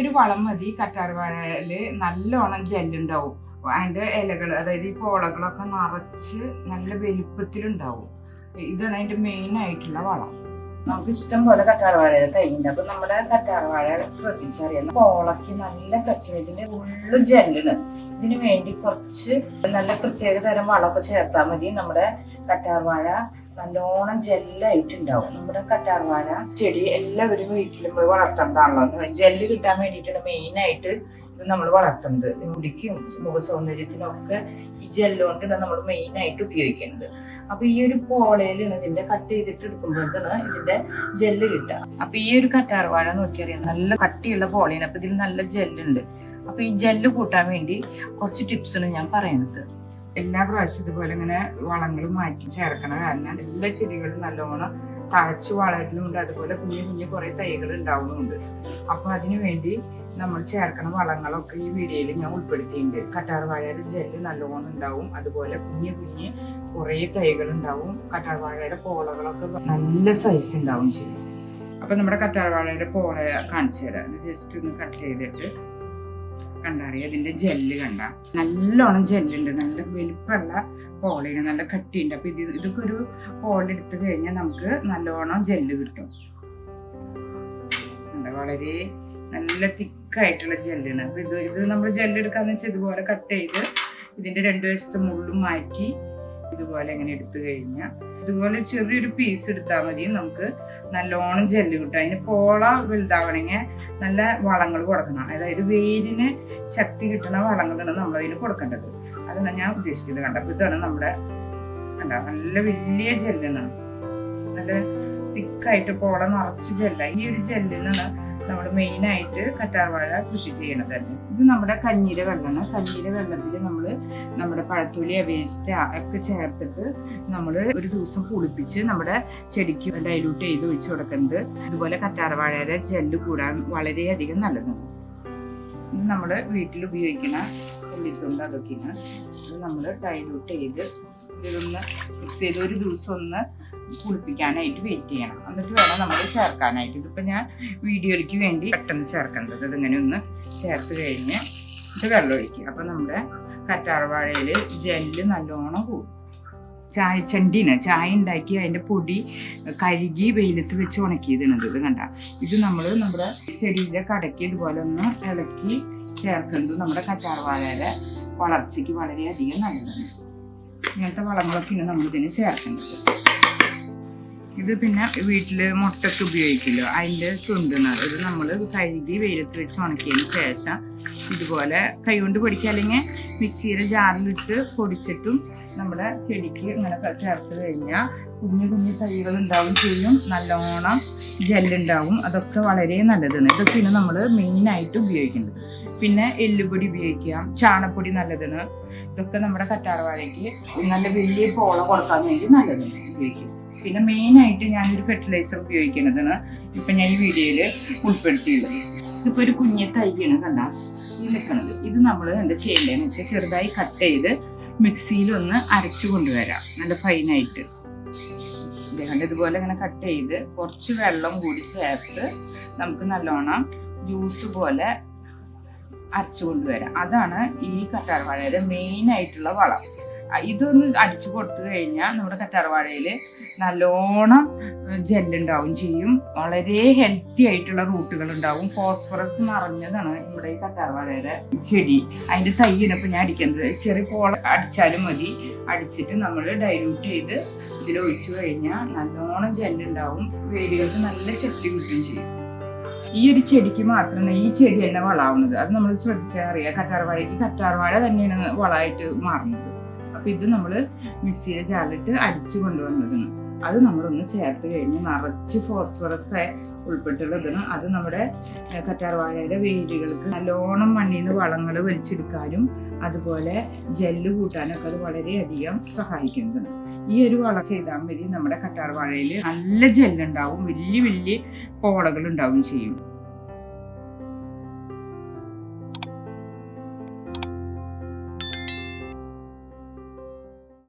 ഒരു വളം മതി. കറ്റാർവാഴയിൽ നല്ലോണം ജെല്ലുണ്ടാവും. അതിന്റെ ഇലകൾ അതായത് ഈ പോളകളൊക്കെ നിറച്ച് നല്ല വലുപ്പത്തിലുണ്ടാവും. ഇതാണ് അതിന്റെ മെയിൻ ആയിട്ടുള്ള വളം. നമുക്ക് ഇഷ്ടം പോലെ കറ്റാർവാഴയുടെ തൈയുണ്ട് അപ്പൊ നമ്മുടെ കറ്റാർവാഴ ശ്രദ്ധിച്ചറിയാം പോളക്ക് നല്ല കട്ടിയതിന്റെ ഉള്ളു ജെല്ലിന് ഇതിന് വേണ്ടി കുറച്ച് നല്ല പ്രത്യേക തരം വളമൊക്കെ ചേർത്താൽ മതി നമ്മുടെ കറ്റാർവാഴ നല്ലോണം ജെല്ലായിട്ടുണ്ടാവും. നമ്മുടെ കറ്റാർവാഴ ചെടി എല്ലാവരും വീട്ടിലും പോയി വളർത്തേണ്ടതാണല്ലോ. ജെല്ല് കിട്ടാൻ വേണ്ടിയിട്ടാണ് മെയിൻ ആയിട്ട് ഇത് നമ്മൾ വളർത്തുന്നത്. മുടിക്കും മുഖ സൗന്ദര്യത്തിനും ഒക്കെ ഈ ജെല്ല് കൊണ്ടാണ് നമ്മൾ മെയിൻ ആയിട്ട് ഉപയോഗിക്കുന്നത്. അപ്പൊ ഈ ഒരു പോളയിലാണ് ഇതിന്റെ കട്ട് ചെയ്തിട്ട് എടുക്കുമ്പോഴത്തേന് ഇതിന്റെ ജെല്ല് കിട്ടുക. അപ്പൊ ഈ ഒരു കറ്റാർവാഴ നോക്കിയറിയാം. നല്ല കട്ടിയുള്ള പോളയാണ്. അപ്പൊ ഇതിൽ നല്ല ജെല്ലുണ്ട്. അപ്പൊ ഈ ജെല്ല് കൂട്ടാൻ വേണ്ടി കുറച്ച് ടിപ്സാണ് ഞാൻ പറയുന്നത്. എല്ലാ പ്രാവശ്യം ഇതുപോലെ ഇങ്ങനെ വളങ്ങൾ മാറ്റി ചേർക്കണ കാരണം എല്ലാ ചെടികളും നല്ലോണം തഴച്ചു വളരുന്നുണ്ട്. അതുപോലെ കുഞ്ഞു കുഞ്ഞു കുറെ തൈകൾ ഉണ്ടാവുന്നുണ്ട്. അപ്പൊ അതിനു വേണ്ടി നമ്മൾ ചേർക്കണ വളങ്ങളൊക്കെ ഈ വീഡിയോയിൽ ഞാൻ ഉൾപ്പെടുത്തിയിട്ടുണ്ട്. കറ്റാർ വാഴയുടെ ജെല്ല് നല്ലോണം ഉണ്ടാവും. അതുപോലെ കുഞ്ഞു കുഞ്ഞ് കുറേ തൈകൾ ഉണ്ടാവും. കറ്റാർ വാഴയുടെ പോളകളൊക്കെ നല്ല സൈസ് ഉണ്ടാവും ചെയ്യും. അപ്പൊ നമ്മുടെ കറ്റാർ വാഴയുടെ പോള കാണിച്ചു തരാം. ജസ്റ്റ് ഒന്ന് കട്ട് ചെയ്തിട്ട് കണ്ടറിയാം ഇതിന്റെ ജെല്ല് കണ്ട? നല്ലോണം ജെല്ലുണ്ട് നല്ല വലിപ്പമുള്ള പോളയാണ് നല്ല കട്ടിയുണ്ട്. അപ്പൊ ഇത് ഇതൊക്കെ ഒരു പോള എടുത്തു കഴിഞ്ഞാൽ നമുക്ക് നല്ലോണം ജെല്ല് കിട്ടും? വളരെ നല്ല തിക്കായിട്ടുള്ള ജെല്ലാണ് അപ്പൊ ഇത് ഇത് നമ്മൾ ജെല്ലെടുക്കാന്ന് വെച്ചാൽ ഇതുപോലെ കട്ട് ചെയ്ത് ഇതിന്റെ രണ്ടു വശത്തെ മുള്ളും മാറ്റി ഇതുപോലെ ഇങ്ങനെ എടുത്തു കഴിഞ്ഞാൽ ഇതുപോലെ ചെറിയൊരു പീസ് എടുത്താൽ മതി. നമുക്ക് നല്ലോണം ജെല്ല് കിട്ടും. അതിന് പോള വലുതാവണമെങ്കിൽ നല്ല വളങ്ങൾ കൊടുക്കണം. അതായത് വേരിന് ശക്തി കിട്ടുന്ന വളങ്ങളാണ് നമ്മൾ അതിന് കൊടുക്കേണ്ടത്. അതാണ് ഞാൻ ഉദ്ദേശിക്കുന്നത്. കണ്ട? അപ്പൊ ഇതാണ് നമ്മുടെ കണ്ട? നല്ല വലിയ ജെല്ലാണ്. നല്ല തിക്കായിട്ട് പോള നിറച്ച് ജെല്ല ഈ ഒരു ജെല്ലിനാണ് നമ്മൾ മെയിൻ ആയിട്ട് കറ്റാർവാഴ കൃഷി ചെയ്യണത് തന്നെ. ഇത് നമ്മുടെ കഞ്ഞീര വെള്ളമാണ്. കഞ്ഞീര വെള്ളത്തിൽ നമ്മൾ നമ്മുടെ പഴത്തൊലി വേസ്റ്റ് ഒക്കെ ചേർത്തിട്ട് നമ്മൾ ഒരു ദിവസം കുളിപ്പിച്ച് നമ്മുടെ ചെടിക്ക് ഡൈലൂട്ട് ചെയ്ത് ഒഴിച്ചു കൊടുക്കുന്നത് ഇതുപോലെ കറ്റാർവാഴയുടെ ജെല്ല് കൂടാൻ വളരെയധികം നല്ലതാണ്. നമ്മൾ വീട്ടിൽ ഉപയോഗിക്കുന്ന ഉള്ളിത്തുണ്ട് അതൊക്കെയാണ്. നമ്മൾ ഡൈലൂട്ട് ചെയ്ത് ഇതൊന്ന് മിക്സ് ചെയ്ത് ഒരു ദിവസം ഒന്ന് കുളിപ്പിക്കാനായിട്ട് വെയിറ്റ് ചെയ്യണം. എന്നിട്ട് വേണം നമ്മൾ ചേർക്കാനായിട്ട്. ഇതിപ്പോൾ ഞാൻ വീഡിയോയ്ക്ക് വേണ്ടി പെട്ടെന്ന് ചേർക്കേണ്ടത്. ഇതിങ്ങനെ ഒന്ന് ചേർത്ത് കഴിഞ്ഞ് ഇത് വെള്ളം ഒഴിക്കുക. അപ്പോൾ നമ്മുടെ കറ്റാർവാഴയിൽ ജെല്ല് നല്ലോണം കൂടും ചായ ചണ്ടീന് ചായ ഉണ്ടാക്കി അതിന്റെ പൊടി കഴുകി വെയിലത്ത് വെച്ച് ഉണക്കിയതാണ് ഇത് കണ്ട? ഇത് നമ്മൾ നമ്മുടെ ചെടിയുടെ കടക്കി ഇതുപോലെ ഒന്ന് ഇളക്കി ചേർക്കുന്നത് നമ്മുടെ കറ്റാർവാഴയുടെ വളർച്ചയ്ക്ക് വളരെയധികം നല്ലതാണ്. ഇങ്ങനത്തെ വളങ്ങളൊക്കെയാണ് നമ്മൾ ഇതിന് ചേർക്കേണ്ടത്. ഇത് പിന്നെ വീട്ടിൽ മുട്ടയ്ക്ക് ഉപയോഗിക്കില്ലോ. അതിന്റെ തുണ്ടുന്നത് ഇത് നമ്മൾ കഴുകി വെയിലത്ത് വെച്ച് ഉണക്കിയതിന് ശേഷം ഇതുപോലെ കൈകൊണ്ട് പൊടിക്കുക. അല്ലെങ്കിൽ മിക്സിയുടെ ജാറിലിട്ട് പൊടിച്ചിട്ടും നമ്മുടെ ചെടിക്ക് ഇങ്ങനെ ചേർത്ത് കഴിഞ്ഞാൽ കുഞ്ഞു കുഞ്ഞു തൈകൾ ഉണ്ടാവും ചെയ്യും. നല്ലോണം ജെല്ലുണ്ടാവും അതൊക്കെ വളരെ നല്ലതാണ്. ഇതൊക്കെയാണ് നമ്മൾ മെയിനായിട്ട് ഉപയോഗിക്കുന്നത്. പിന്നെ എല്ലുപൊടി ഉപയോഗിക്കാം ചാണപ്പൊടി നല്ലതാണ്. ഇതൊക്കെ നമ്മുടെ കറ്റാർവാഴയ്ക്ക് നല്ല വലിയ പോള കൊടുക്കാൻ വേണ്ടി നല്ലതാണ്. ഉപയോഗിക്കും പിന്നെ മെയിനായിട്ട് ഞാനൊരു ഫെർട്ടിലൈസർ ഉപയോഗിക്കുന്നതാണ് ഇപ്പം ഞാൻ ഈ വീഡിയോയിൽ ഉൾപ്പെടുത്തിയുള്ളത് ഇതിപ്പോൾ ഒരു കുഞ്ഞു തൈയാണ് കണ്ട ഈ നിൽക്കുന്നത് ഇത് നമ്മൾ എന്താ ചെയ്യേണ്ടതെന്ന് വെച്ചാൽ ചെറുതായി കട്ട് ചെയ്ത് മിക്സിയിൽ ഒന്ന് അരച്ചു കൊണ്ടുവരാം. നല്ല ഫൈനായിട്ട് ഇതേണ്ട ഇതുപോലെ ഇങ്ങനെ കട്ട് ചെയ്ത് കുറച്ച് വെള്ളം കൂടി ചേർത്ത് നമുക്ക് നല്ലോണം ജ്യൂസ് പോലെ അരച്ചു കൊണ്ടുവരാം. അതാണ് ഈ കട്ടാർ കറ്റാർവാഴയുടെ മെയിൻ ആയിട്ടുള്ള വളം. ഇതൊന്ന് അടിച്ചു കൊടുത്തു കഴിഞ്ഞാൽ നമ്മുടെ കറ്റാർവാഴയിൽ നല്ലോണം ജെല്ലുണ്ടാവും ചെയ്യും. വളരെ ഹെൽത്തി ആയിട്ടുള്ള റൂട്ടുകൾ ഉണ്ടാവും ഫോസ്ഫറസ് നിറഞ്ഞതാണ് നമ്മുടെ ഈ കറ്റാർവാഴയുടെ ചെടി. അതിന്റെ തൈയാണ് ഞാൻ അടിക്കുന്നത്. ചെറിയ പോള അടിച്ചാലും മതി. അടിച്ചിട്ട് നമ്മൾ ഡൈല്യൂട്ട് ചെയ്ത് ഇതിൽ ഒഴിച്ചു കഴിഞ്ഞാൽ നല്ലോണം ജെല്ലുണ്ടാവും. വേരുകൾക്ക് നല്ല ശക്തി കിട്ടുകയും ചെയ്യും. ഈ ഒരു ചെടിക്ക് മാത്രമാണ് ഈ ചെടി തന്നെ വളാവുന്നത്. അത് നമ്മൾ ശ്രദ്ധിച്ചാൽ അറിയാം. കറ്റാർവാഴയ്ക്ക് കറ്റാർവാഴ തന്നെയാണ് വളമായിട്ട് മാറുന്നത്. അപ്പൊ ഇത് നമ്മൾ മിക്സിയിലെ ജാറിലിട്ട് അടിച്ചു കൊണ്ടുവന്നിരുന്നു അത് നമ്മളൊന്ന് ചേർത്ത് കഴിഞ്ഞ് നിറച്ച് ഫോസ്ഫറസ് ഉൾപ്പെട്ടുള്ളതാണ് അത് നമ്മുടെ കറ്റാർവാഴയുടെ വേരുകൾക്ക് നല്ലോണം മണ്ണിൽ നിന്ന് വളങ്ങൾ വലിച്ചെടുക്കാനും അതുപോലെ ജെല്ല് കൂട്ടാനൊക്കെ അത് വളരെയധികം സഹായിക്കുന്നതാണ് ഈ ഒരു വള ചെയ്താൽ മതി. നമ്മുടെ കറ്റാർവാഴയിൽ നല്ല ജെല്ലുണ്ടാവും. വലിയ വലിയ പോളകൾ ഉണ്ടാവും ചെയ്യും.